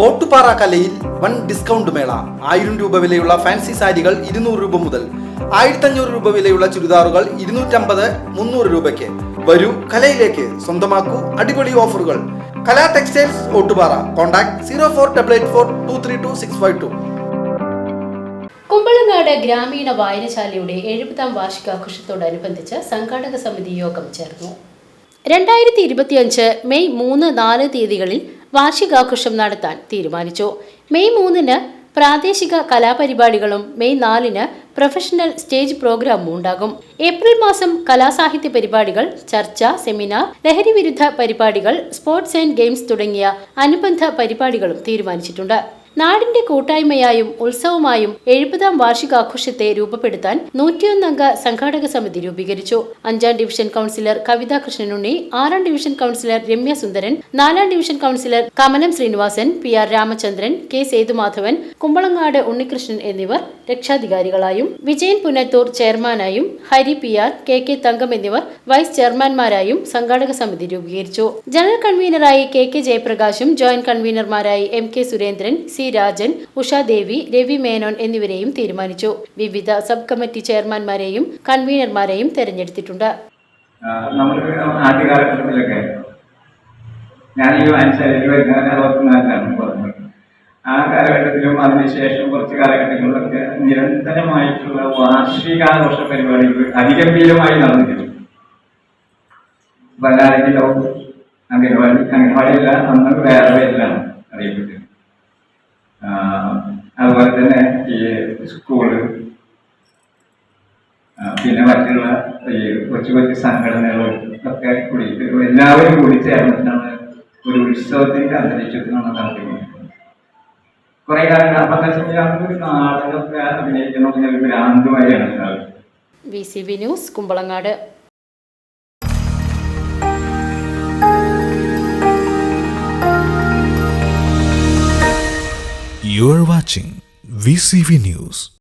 ഓട്ടുപാറ കലയിൽ one discount മേള. ആയിരം രൂപ വിലയുള്ള ഫാൻസി സാരികൾ ഇരുന്നൂറ് രൂപ മുതൽ ആയിരത്തഞ്ഞൂറ് രൂപ വിലയുള്ള ചുരിദാറുകൾ ഇരുന്നൂറ്റമ്പത് മുന്നൂറ് രൂപയ്ക്ക്. വരൂ കലയിലേക്ക്. സ്വന്തമാക്കൂ അടിപൊളി ഓഫറുകൾ. Kala textiles Ottupara. Contact zero four double eight four two three two six five two. Kumbalangad ഗ്രാമീണ വായനശാലയുടെ എഴുപതാം വാർഷികാഘോഷത്തോടനുബന്ധിച്ച് സംഘാടക സമിതി യോഗം ചേർന്നു. രണ്ടായിരത്തി ഇരുപത്തിയഞ്ച് മെയ് മൂന്ന് നാല് തീയതികളിൽ വാർഷികാഘോഷം നടത്താൻ തീരുമാനിച്ചു. മെയ് മൂന്നിന് പ്രാദേശിക കലാപരിപാടികളും മെയ് നാലിന് പ്രൊഫഷണൽ സ്റ്റേജ് പ്രോഗ്രാമും ഉണ്ടാകും. ഏപ്രിൽ മാസം കലാസാഹിത്യ പരിപാടികൾ ചർച്ച സെമിനാർ ലഹരി വിരുദ്ധ പരിപാടികൾ സ്പോർട്സ് ആൻഡ് ഗെയിംസ് തുടങ്ങിയ അനുബന്ധ പരിപാടികളും തീരുമാനിച്ചിട്ടുണ്ട്. നാടിന്റെ കൂട്ടായ്മയായും ഉത്സവമായും എഴുപതാം വാർഷികാഘോഷത്തെ രൂപപ്പെടുത്താൻ നൂറ്റിയൊന്നംഗ സംഘാടക സമിതി രൂപീകരിച്ചു. അഞ്ചാം ഡിവിഷൻ കൌൺസിലർ കവിതാ കൃഷ്ണനുണ്ണി ആറാം ഡിവിഷൻ കൌൺസിലർ രമ്യ സുന്ദരൻ നാലാം division councillor Kamalam Srinivasan P R Ramachandran K Sethumadhavan Kumbalangad Unnikrishnan എന്നിവർ രക്ഷാധികാരികളായും Vijayan Punathur ചെയർമാനായും Hari P R K K Thankam എന്നിവർ വൈസ് ചെയർമാൻമാരായും സംഘാടക സമിതി രൂപീകരിച്ചു. ജനറൽ കൺവീനറായി കെ കെ ജയപ്രകാശും joint കൺവീനർമാരായി M K Surendran C Rajan Ushadevi Ravi Menon എന്നിവരെയും തീരുമാനിച്ചു. വിവിധ സബ് കമ്മിറ്റി ചെയർമാൻമാരെയും കൺവീനർമാരെയും തെരഞ്ഞെടുത്തിട്ടുണ്ട്. ഞാൻ ഈ വരുന്ന അറുപത്തിനാലിലാണ് പറഞ്ഞത്. ആ കാലഘട്ടത്തിലും അതിനുശേഷം കുറച്ച് കാലഘട്ടങ്ങളിലൊക്കെ നിരന്തരമായിട്ടുള്ള വാർഷികാഘോഷ പരിപാടികൾ അതിഗംഭീരമായി നടന്നിരുന്നു. ബലാരംഗിലവും അംഗൻവാടി അംഗൻവാടിയല്ല അന്ന് വേറെ പേരിലാണ്. സ്കൂൾ ആ, പിന്നെ മറ്റുള്ള ഈ കൊച്ചു കൊച്ചു സംഘടനകളും ഒക്കെ കൂടിയിട്ട് എല്ലാവരും കൂടി ചേർന്നിട്ടാണ് ഒരു ഉത്സവത്തിന്റെ അന്തരീക്ഷത്തിലാണ് നടത്തിക്കൊണ്ടിരിക്കുന്നത്. കുറെ കാലം അപ്പം എന്താ വെച്ചാൽ നാടകമൊക്കെ അഭിനയിക്കണം എന്നൊരു ഭ്രാന്തമായാണ് ഉണ്ടാവുക V C B news Kumbalangad. You are watching VCV News.